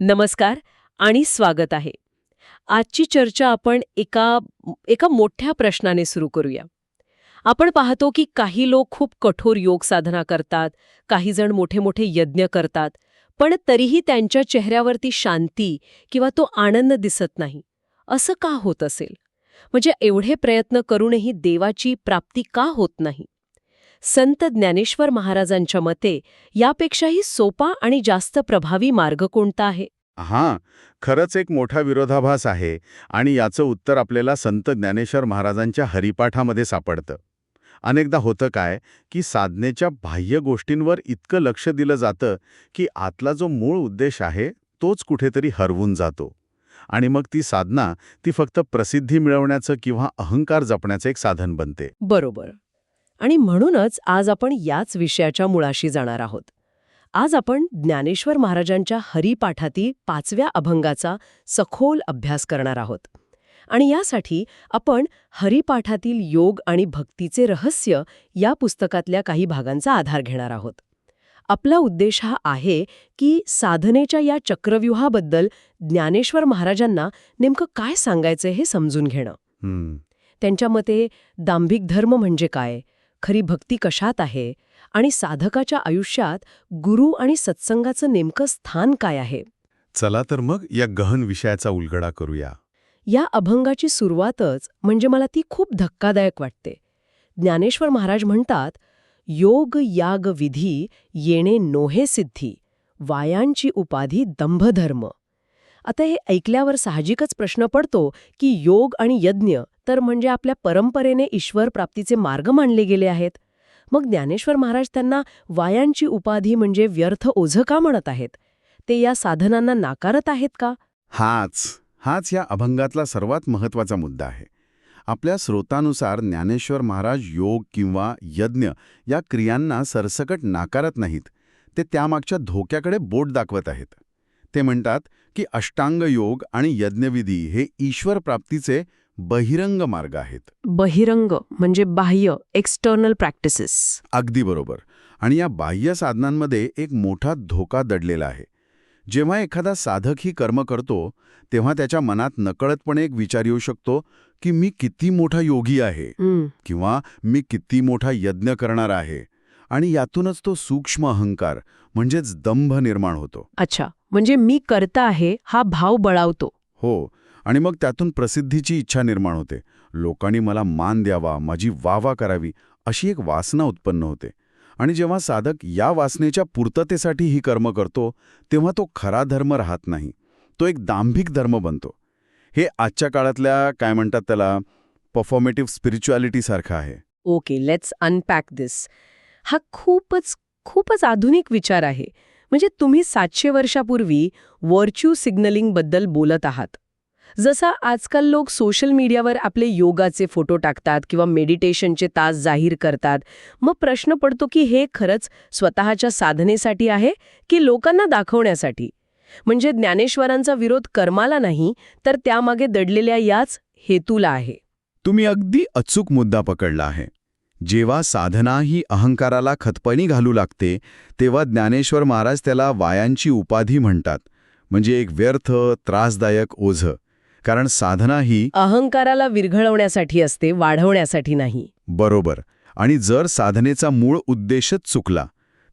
नमस्कार आणि स्वागत आहे. आजची चर्चा आपण एका एका मोठ्या प्रश्नाने सुरू करूया. आपण पाहतो की काही लोक खूप कठोर योग साधना करतात काही जण मोठे मोठे यज्ञ करतात पण तरीही त्यांच्या चेहऱ्यावरती शांती किंवा तो आनंद दिसत नाही. असं का होत असेल? म्हणजे एवढे प्रयत्न करूनही देवाची प्राप्ती का होत नाही? संत ज्ञानेश्वर महाराजांच्या मते यापेक्षाही सोपा आणि जास्त प्रभावी मार्ग कोणता आहे? हां खरंच एक मोठा विरोधाभास आहे आणि याचं उत्तर आपल्याला संत ज्ञानेश्वर महाराजांच्या हरिपाठामध्ये सापडतं. अनेकदा होतं काय की साधनेच्या बाह्य गोष्टींवर इतकं लक्ष दिलं जातं की आतला जो मूळ उद्देश आहे तोच कुठेतरी हरवून जातो. आणि मग ती साधना ती फक्त प्रसिद्धी मिळवण्याचं किंवा अहंकार जपण्याचं एक साधन बनते. बरोबर. आणि म्हणूनच आज आपण याच विषयाच्या मुळाशी जाणार आहोत. आज आपण ज्ञानेश्वर महाराजांच्या हरिपाठातील पाचव्या अभंगाचा सखोल अभ्यास करणार आहोत. आणि यासाठी आपण हरिपाठातील योग आणि भक्तीचे रहस्य या पुस्तकातल्या काही भागांचा आधार घेणार आहोत. आपला उद्देश हा आहे की साधनेच्या या चक्रव्यूहाबद्दल ज्ञानेश्वर महाराजांना नेमकं काय सांगायचं हे समजून घेणं. त्यांच्या मते दांभिक धर्म म्हणजे काय? खरी भक्ती कशात आहे? आणि साधकाच्या आयुष्यात गुरु आणि सत्संगाचं नेमकं स्थान काय आहे? चला तर मग या गहन विषयाचा उलगडा करूया. या अभंगाची सुरुवातच म्हणजे मला ती खूप धक्कादायक वाटते. ज्ञानेश्वर महाराज म्हणतात योग याग विधी येणे नोहे सिद्धी वायांची उपाधी दंभधर्म. आता हे ऐकल्यावर साहजिकच प्रश्न पडतो की योग आणि यज्ञ तर म्हणजे आपल्या परंपरेने ईश्वर प्राप्तीचे मार्ग मानले गेले आहेत. मग ज्ञानेश्वर महाराज त्यांना वायांची उपाधी म्हणजे व्यर्थ ओझं का म्हणत आहेत? ते या साधनांना नाकारत आहेत का? हाच हाच या अभंगातला सर्वात महत्त्वाचा मुद्दा आहे. आपल्या स्रोतानुसार ज्ञानेश्वर महाराज योग किंवा यज्ञ या क्रियांना सरसकट नाकारत नाहीत. ते त्यामागच्या धोक्याकडे बोट दाखवत आहेत. ते म्हणतात की अष्टांग योग आणि यज्ञविधी हे ईश्वर प्राप्तीचे बहिरंग मार्ग आहेत. बहिरंग म्हणजे बाह्य एक्सटर्नल प्रॅक्टिसेस अगदी बरोबर. आणि या बाह्य साधनांमध्ये एक मोठा धोका दडलेला आहे. जेव्हा एखादा साधक ही कर्म करतो तेव्हा त्याच्या मनात नकळतपणे एक विचार येऊ शकतो की मी किती मोठा योगी आहे किंवा मी किती मोठा यज्ञ करणार आहे. आणि यातूनच तो सूक्ष्म अहंकार म्हणजेच दंभ निर्माण होतो. अच्छा म्हणजे मी करता आहे हा भाव बळावतो. हो आणि मग त्यातून प्रसिद्धीची इच्छा निर्माण होते. लोकांनी मला मान द्यावा माझी वावा करावी अशी एक वासना उत्पन्न होते. आणि जेव्हा साधक या वासनेच्या पूर्ततेसाठी ही कर्म करतो तेव्हा तो खरा धर्म राहत नाही. तो एक दांभिक धर्म बनतो. हे आजच्या काळातल्या काय म्हणतात त्याला परफॉर्मेटिव्ह स्पिरिच्युअलिटीसारखं आहे. ओके लेट्स अनपॅक दिस हा खूपच खूपच आधुनिक विचार आहे. म्हणजे तुम्ही सातशे वर्षापूर्वी व्हर्च्यू सिग्नलिंगबद्दल बोलत आहात. जसा आजकाल लोक सोशल मीडियावर आपले योगाचे फोटो टाकतात किंवा मेडिटेशनचे तास जाहीर करतात मग प्रश्न पडतो की हे खरंच स्वतःच्या साधनेसाठी आहे की लोकांना दाखवण्यासाठी? म्हणजे ज्ञानेश्वरांचा विरोध कर्माला नाही तर त्यामागे दडलेल्या याच हेतूला आहे. तुम्ही अगदी अचूक मुद्दा पकडला आहे. जेव्हा साधना ही अहंकाराला खतपणी घालू लागते तेव्हा ज्ञानेश्वर महाराज त्याला वायांची उपाधी म्हणतात. म्हणजे एक व्यर्थ त्रासदायक ओझं. कारण साधना ही अहंकाराला विरघळवण्यासाठी असते वाढवण्यासाठी नाही. बरोबर. आणि जर साधनेचा मूळ उद्देशच चुकला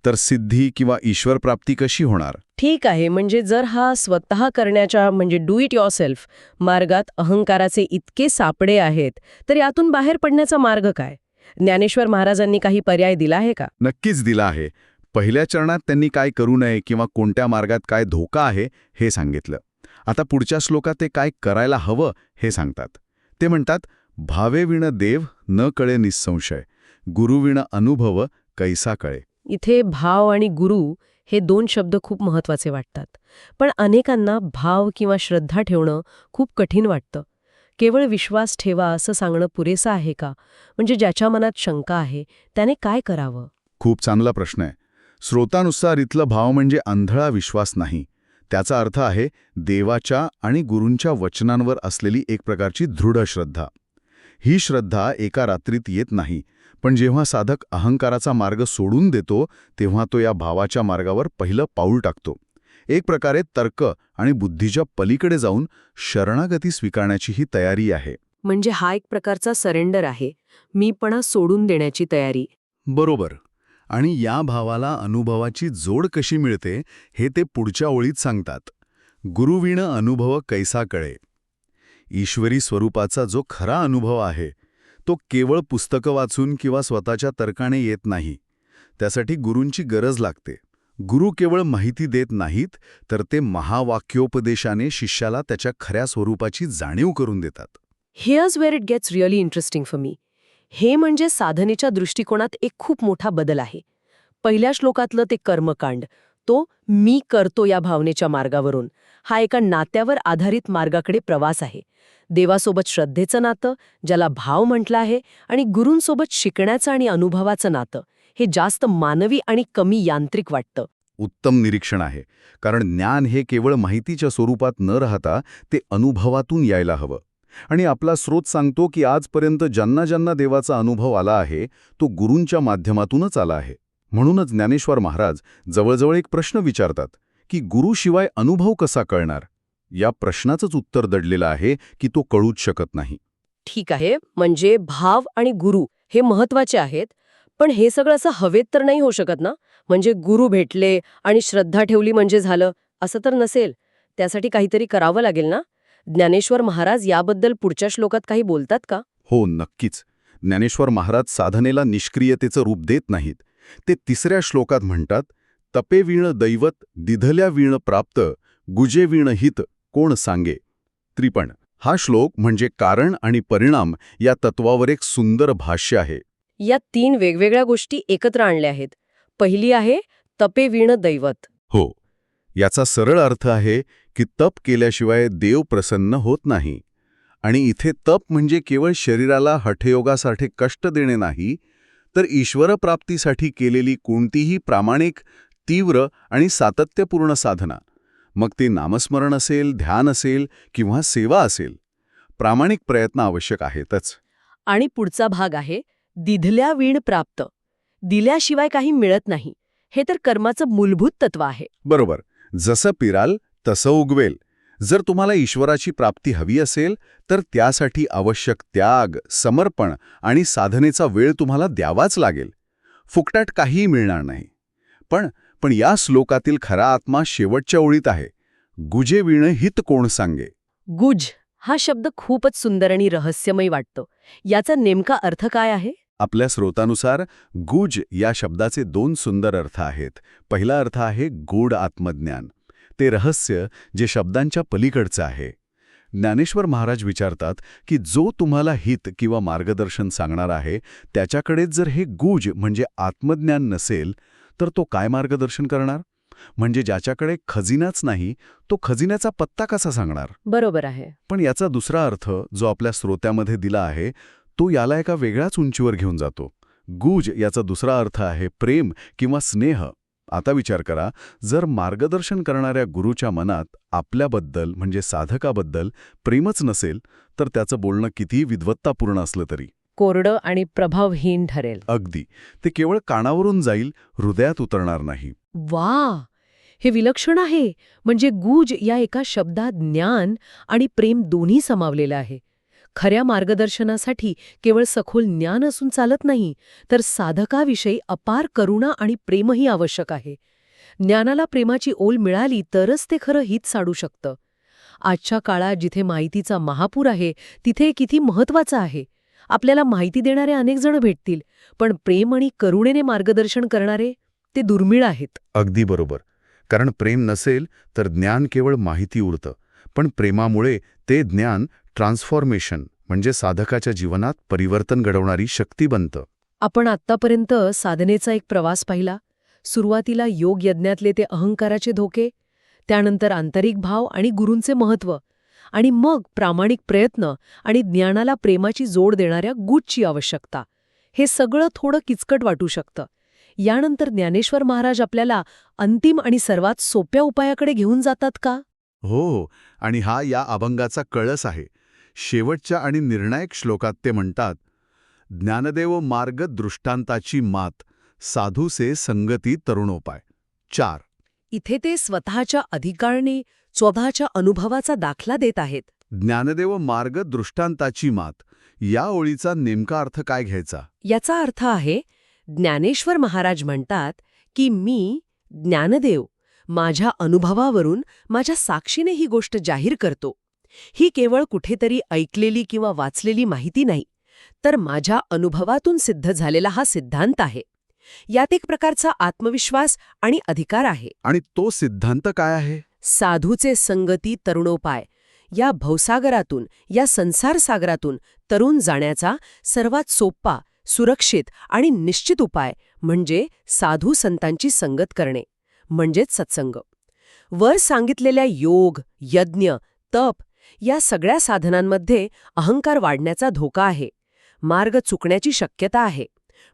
तर सिद्धी किंवा ईश्वरप्राप्ती कशी होणार? ठीक आहे म्हणजे जर हा स्वतः करण्याच्या म्हणजे डू इट युअर सेल्फ मार्गात अहंकाराचे इतके सापडे आहेत तर यातून बाहेर पडण्याचा मार्ग काय? ज्ञानेश्वर महाराजांनी काही पर्याय दिला आहे का? नक्कीच दिला आहे. पहिल्या चरणात त्यांनी काय करू नये किंवा कोणत्या मार्गात काय धोका आहे हे सांगितलं. आता पुढच्या श्लोकात ते काय करायला हवं हे सांगतात. ते म्हणतात भावेविण देव न कळे निसंशय गुरुविण अनुभव कैसा कळे. इथे भाव आणि गुरु हे दोन शब्द खूप महत्त्वाचे वाटतात. पण अनेकांना भाव किंवा श्रद्धा ठेवणं खूप कठीण वाटतं. केवळ विश्वास ठेवा असं सांगणं पुरेसं आहे का? म्हणजे ज्याच्या मनात शंका आहे त्याने काय करावं? खूप चांगला प्रश्न आहे. स्रोतानुसार इथलं भाव म्हणजे आंधळा विश्वास नाही. त्याचा अर्थ आहे देवाच्या आणि गुरूंच्या वचनांवर असलेली एक प्रकारची दृढ श्रद्धा. ही श्रद्धा एका रात्रीत येत नाही पण जेव्हा साधक अहंकाराचा मार्ग सोडून देतो तेव्हा तो या भावाच्या मार्गावर पहिलं पाऊल टाकतो. एक प्रकारे तर्क आणि बुद्धीच्या पलीकडे जाऊन शरणागती स्वीकारण्याची ही तयारी आहे. म्हणजे हा एक प्रकारचा सरेंडर आहे. मीपणा सोडून देण्याची तयारी. बरोबर. आणि या भावाला अनुभवाची जोड कशी मिळते हे ते पुढच्या ओळीत सांगतात. गुरुविण अनुभव कैसा कळे ईश्वरी स्वरूपाचा जो खरा अनुभव आहे तो केवळ पुस्तकं वाचून किंवा स्वतःच्या तर्काने येत नाही. त्यासाठी गुरूंची गरज लागते. गुरु केवळ माहिती देत नाहीत तर ते महावाक्योपदेशाने शिष्याला त्याच्या खऱ्या स्वरूपाची जाणीव करून देतात. Here's where it gets really interesting for me हे म्हणजे साधनेच्या दृष्टिकोनात एक खूप मोठा बदल आहे. पहिल्या श्लोकातलं ते कर्मकांड तो मी करतो या भावनेच्या मार्गावरून हा एका नात्यावर आधारित मार्गाकडे प्रवास आहे. देवासोबत श्रद्धेचं नातं ज्याला भाव म्हटलं आहे आणि गुरूंसोबत शिकण्याचं आणि अनुभवाचं नातं हे जास्त मानवी आणि कमी यांत्रिक वाटतं. उत्तम निरीक्षण आहे कारण ज्ञान हे केवळ माहितीच्या स्वरूपात न राहता ते अनुभवातून यायला हवं. आणि आपला स्रोत सांगतो की आजपर्यंत ज्यांना ज्यांना देवाचा अनुभव आला आहे तो गुरूंच्या माध्यमातूनच आला आहे. म्हणूनच ज्ञानेश्वर महाराज जवळजवळ एक प्रश्न विचारतात की गुरुशिवाय अनुभव कसा कळणार? या प्रश्नाचंच उत्तर दडलेलं आहे की तो कळूच शकत नाही. ठीक आहे म्हणजे भाव आणि गुरु हे महत्त्वाचे आहेत पण हे सगळं असं हवेत तर नाही होऊ शकत ना? म्हणजे गुरु भेटले आणि श्रद्धा ठेवली म्हणजे झालं असं तर नसेल. त्यासाठी काहीतरी करावं लागेल ना? ज्ञानेश्वर महाराज याबद्दल पुढच्या श्लोकात काही बोलतात का? हो नक्कीच. ज्ञानेश्वर महाराज साधनेला निष्क्रियतेचं रूप देत नाहीत. ते तिसऱ्या श्लोकात म्हणतात तपे वीण दैवत दिधल्या वीण प्राप्त गुजे वीण हित कोण सांगे? त्रिपण. हा श्लोक म्हणजे कारण आणि परिणाम या तत्वावर एक सुंदर भाष्य आहे. या तीन वेगवेगळ्या गोष्टी एकत्र आणल्या आहेत. पहिली आहे तपे वीण दैवत. हो. याचा सरळ अर्थ आहे की तप केल्याशिवाय देव प्रसन्न होत नाही. आणि इथे तप म्हणजे केवळ शरीराला हठयोगासाठी कष्ट देणे नाही तर ईश्वरप्राप्तीसाठी केलेली कोणतीही प्रामाणिक तीव्र आणि सातत्यपूर्ण साधना. मग ते नामस्मरण असेल ध्यान असेल किंवा सेवा असेल. प्रामाणिक प्रयत्न आवश्यक आहेतच. आणि पुढचा भाग आहे दिधल्या वीण प्राप्त. दिल्याशिवाय काही मिळत नाही. हे तर कर्माचं मूलभूत तत्व आहे. बरोबर. जसं पिराल तसं उगवेल. जर तुम्हाला ईश्वराची प्राप्ती हवी असेल तर त्यासाठी आवश्यक त्याग समर्पण आणि साधनेचा वेळ तुम्हाला द्यावाच लागेल. फुकटाट काहीही मिळणार नाही. पण पण या श्लोकातील खरा आत्मा शेवटच्या ओळीत आहे. गुजे विण हित कोण सांगे? गुज हा शब्द खूपच सुंदर आणि रहस्यमय वाटतो. याचा नेमका अर्थ काय आहे? आपल्या स्रोतानुसार गुज या शब्दाचे दोन सुंदर अर्थ आहेत. पहिला अर्थ आहे गूढ आत्मज्ञान. ते रहस्य जे शब्दांच्या पलीकडचं आहे. ज्ञानेश्वर महाराज विचारतात की जो तुम्हाला हित किंवा मार्गदर्शन सांगणार आहे त्याच्याकडेच जर हे गुज म्हणजे आत्मज्ञान नसेल तर तो काय मार्गदर्शन करणार? म्हणजे ज्याच्याकडे खजिनाच नाही तो खजिन्याचा पत्ता कसा सांगणार? बरोबर आहे. पण याचा दुसरा अर्थ जो आपल्या श्रोत्यामध्ये दिला आहे तो याला एका वेगळ्याच उंचीवर घेऊन जातो. गुज याचा दुसरा अर्थ आहे प्रेम किंवा स्नेह. आता विचार करा जर मार्गदर्शन करणाऱ्या गुरुच्या मनात आपल्याबद्दल म्हणजे साधकाबद्दल प्रेमच नसेल तर त्याचं बोलणं कितीही विद्वत्तापूर्ण असलं तरी. कोरडं आणि प्रभावहीन ठरेल. अगदी. ते केवळ कानावरून जाईल हृदयात उतरणार नाही. वा हे विलक्षण आहे. म्हणजे गुज या एका शब्दात ज्ञान आणि प्रेम दोन्ही समावलेलं आहे. खऱ्या मार्गदर्शनासाठी केवळ सखोल ज्ञान असून चालत नाही तर साधकाविषयी अपार करुणा आणि प्रेमही आवश्यक आहे. ज्ञानाला प्रेमाची ओल मिळाली तरच ते खरं हित साडू शकतं. आजच्या काळात जिथे माहितीचा महापूर आहे तिथे किती महत्वाचं आहे. आपल्याला माहिती देणारे अनेक जण भेटतील पण प्रेम आणि करुणेने मार्गदर्शन करणारे ते दुर्मिळ आहेत. अगदी बरोबर. कारण प्रेम नसेल तर ज्ञान केवळ माहिती उरतं पण प्रेमामुळे ते ज्ञान ट्रान्सफॉर्मेशन म्हणजे साधकाच्या जीवनात परिवर्तन घडवणारी शक्ती बनतं. आपण आत्तापर्यंत साधनेचा एक प्रवास पाहिला. सुरुवातीला योग यज्ञातले ते अहंकाराचे धोके त्यानंतर आंतरिक भाव आणि गुरूंचे महत्त्व आणि मग प्रामाणिक प्रयत्न आणि ज्ञानाला प्रेमाची जोड देणाऱ्या गुटची आवश्यकता. हे सगळं थोडं किचकट वाटू शकतं. यानंतर ज्ञानेश्वर महाराज आपल्याला अंतिम आणि सर्वात सोप्या उपायाकडे घेऊन जातात का? हो आणि हा या अभंगाचा कळस आहे. शेवटच्या आणि निर्णायक श्लोकात ते म्हणतात ज्ञानदेव मार्ग दृष्टांताची मात साधूसे संगती तरुणोपाय. चार. इथे ते स्वतःच्या अधिकारने स्वतःच्या अनुभवाचा दाखला देत आहेत. ज्ञानदेव मार्ग दृष्टांताची मात या ओळीचा नेमका अर्थ काय घ्यायचा? याचा अर्थ आहे ज्ञानेश्वर महाराज म्हणतात की मी ज्ञानदेव माझ्या अनुभवावरून माझ्या साक्षीने ही गोष्ट जाहीर करतो. ही केवळ कुठेतरी ऐकलेली किंवा वाचलेली माहिती नाही तर माझ्या अनुभवातून सिद्ध झालेला हा सिद्धांत आहे. यात एक प्रकारचा आत्मविश्वास आणि अधिकार आहे. आणि तो सिद्धांत काय आहे? साधूचे संगती तरुणोपाय या भवसागरातून या संसार सागरातून तरुण जाण्याचा सर्वात सोपा सुरक्षित आणि निश्चित उपाय म्हणजे साधू संतांची संगत करणे म्हणजेच सत्संग. वर सांगितलेल्या योग यज्ञ तप या सगळ्या साधनांमध्ये अहंकार वाढण्याचा धोका आहे. मार्ग चुकण्याची शक्यता आहे.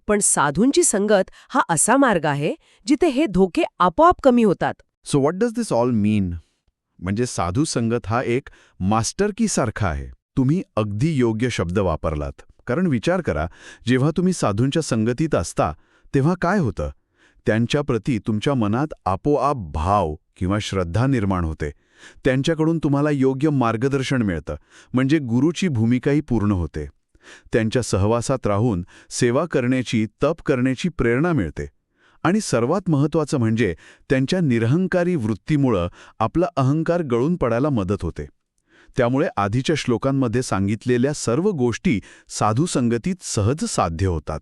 पण साधूंची संगत हा असा मार्ग आहे जिथे हे धोके आपोआप कमी होतात. So what does this all mean म्हणजे साधू संगत हा एक मास्टर की सारखा आहे. तुम्ही अगदी योग्य शब्द वापरलात. कारण विचार करा जेव्हा तुम्ही साधूंच्या संगतीत असता तेव्हा काय होतं? त्यांच्याप्रती तुमच्या मनात आपोआप भाव किंवा श्रद्धा निर्माण होते. त्यांच्याकडून तुम्हाला योग्य मार्गदर्शन मिळतं. म्हणजे गुरुची भूमिकाही पूर्ण होते. त्यांच्या सहवासात राहून सेवा करण्याची तप करण्याची प्रेरणा मिळते. आणि सर्वात महत्त्वाचं म्हणजे त्यांच्या निरहंकारी वृत्तीमुळं आपला अहंकार गळून पडायला मदत होते. त्यामुळे आधीच्या श्लोकांमध्ये सांगितलेल्या सर्व गोष्टी साधूसंगतीत सहज साध्य होतात.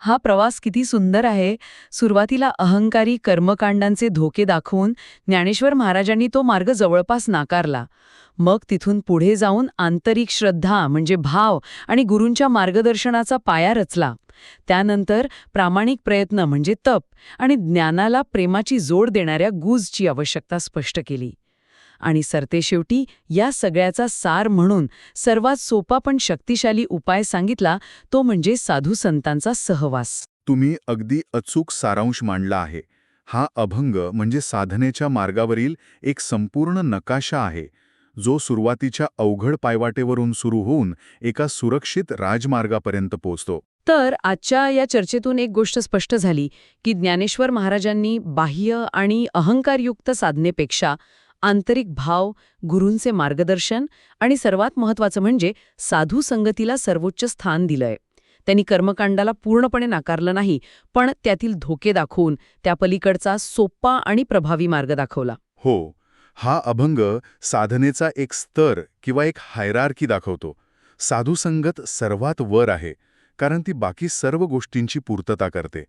हा प्रवास किती सुंदर आहे. सुरुवातीला अहंकारी कर्मकांडांचे धोके दाखवून ज्ञानेश्वर महाराजांनी तो मार्ग जवळपास नाकारला. मग तिथून पुढे जाऊन आंतरिक श्रद्धा म्हणजे भाव आणि गुरूंच्या मार्गदर्शनाचा पाया रचला. त्यानंतर प्रामाणिक प्रयत्न म्हणजे तप आणि ज्ञानाला प्रेमाची जोड देणाऱ्या गुजची आवश्यकता स्पष्ट केली. आणि सरतेशेवटी या सगळ्याचा सार म्हणून सर्वात सोपा पण शक्तिशाली उपाय सांगितला तो म्हणजे साधू संतांचा सहवास. तुम्ही अगदी अचूक सारांश मांडला आहे. हा अभंग म्हणजे साधनेच्या मार्गावरील एक संपूर्ण नकाशा आहे जो सुरुवातीच्या अवघड पायवाटेवरून सुरू होऊन एका सुरक्षित राजमार्गापर्यंत पोचतो तर आजच्या या चर्चेतून एक गोष्ट स्पष्ट झाली की ज्ञानेश्वर महाराजांनी बाह्य आणि अहंकारयुक्त साधनेपेक्षा आंतरिक भाव गुरूंचे मार्गदर्शन आणि सर्वात महत्वाचं म्हणजे साधू संगतीला सर्वोच्च स्थान दिलंय. त्यांनी कर्मकांडाला पूर्णपणे नाकारलं नाही पण त्यातील धोके दाखवून त्या पलीकडचा सोपा आणि प्रभावी मार्ग दाखवला. हो हा अभंग साधनेचा एक स्तर किंवा एक हायरार्की दाखवतो. साधूसंगत सर्वात वर आहे कारण ती बाकी सर्व गोष्टींची पूर्तता करते.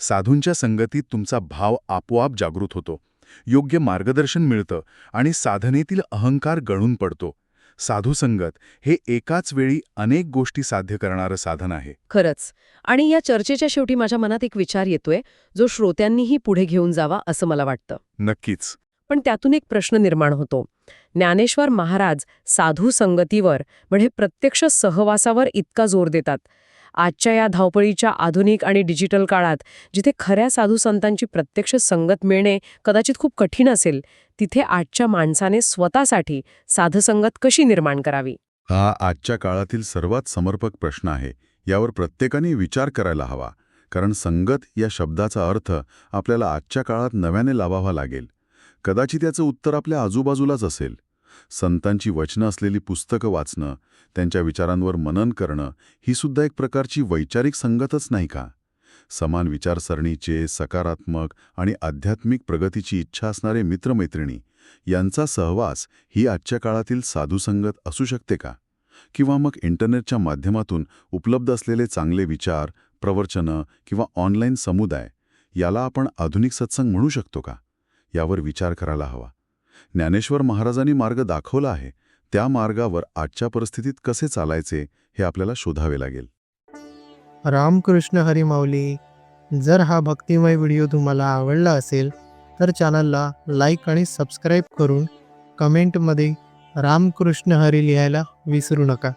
साधूंच्या संगतीत तुमचा भाव आपोआप जागृत होतो. योग्य मार्गदर्शन मिळतं आणि साधनेतील अहंकार गळून पडतो. साधुसंगत हे एकाच वेळी अनेक गोष्टी साध्य करणारं साधन आहे. खरंच. आणि या चर्चेच्या शेवटी माझ्या मनात एक विचार येतोय जो श्रोत्यांनीही पुढे घेऊन जावा असं मला वाटतं. नक्कीच. पण त्यातून एक प्रश्न निर्माण होतो. ज्ञानेश्वर महाराज साधू संगतीवर म्हणजे प्रत्यक्ष सहवासावर इतका जोर देतात. आजच्या या धावपळीच्या आधुनिक आणि डिजिटल काळात जिथे खऱ्या साधू संतांची प्रत्यक्ष संगत मिळणे कदाचित खूप कठीण असेल तिथे आजच्या माणसाने स्वतःसाठी साधसंगत कशी निर्माण करावी? हा आजच्या काळातील सर्वात समर्पक प्रश्न आहे यावर प्रत्येकाने विचार करायला हवा कारण संगत या शब्दाचा अर्थ आपल्याला आजच्या काळात नव्याने लावावा लागेल. कदाचित याचं उत्तर आपल्या आजूबाजूलाच असेल. संतांची वचनं असलेली पुस्तकं वाचणं त्यांच्या विचारांवर मनन करणं ही सुद्धा एक प्रकारची वैचारिक संगतच नाही का? समान विचारसरणीचे सकारात्मक आणि आध्यात्मिक प्रगतीची इच्छा असणारे मित्रमैत्रिणी यांचा सहवास ही आजच्या काळातील साधुसंगत असू शकते का? किंवा मग इंटरनेटच्या माध्यमातून उपलब्ध असलेले चांगले विचार प्रवचनं किंवा ऑनलाईन समुदाय याला आपण आधुनिक सत्संग म्हणू शकतो का? यावर विचार करायला हवा. ज्ञानेश्वर महाराजांनी मार्ग दाखवला आहे. त्या मार्गावर आजच्या परिस्थितीत कसे चालायचे हे आपल्याला शोधावे लागेल. रामकृष्ण हरी माऊली जर हा भक्तिमय व्हिडिओ तुम्हाला आवडला असेल तर चॅनलला लाईक आणि सबस्क्राईब करून कमेंटमध्ये रामकृष्ण हरी लिहायला विसरू नका.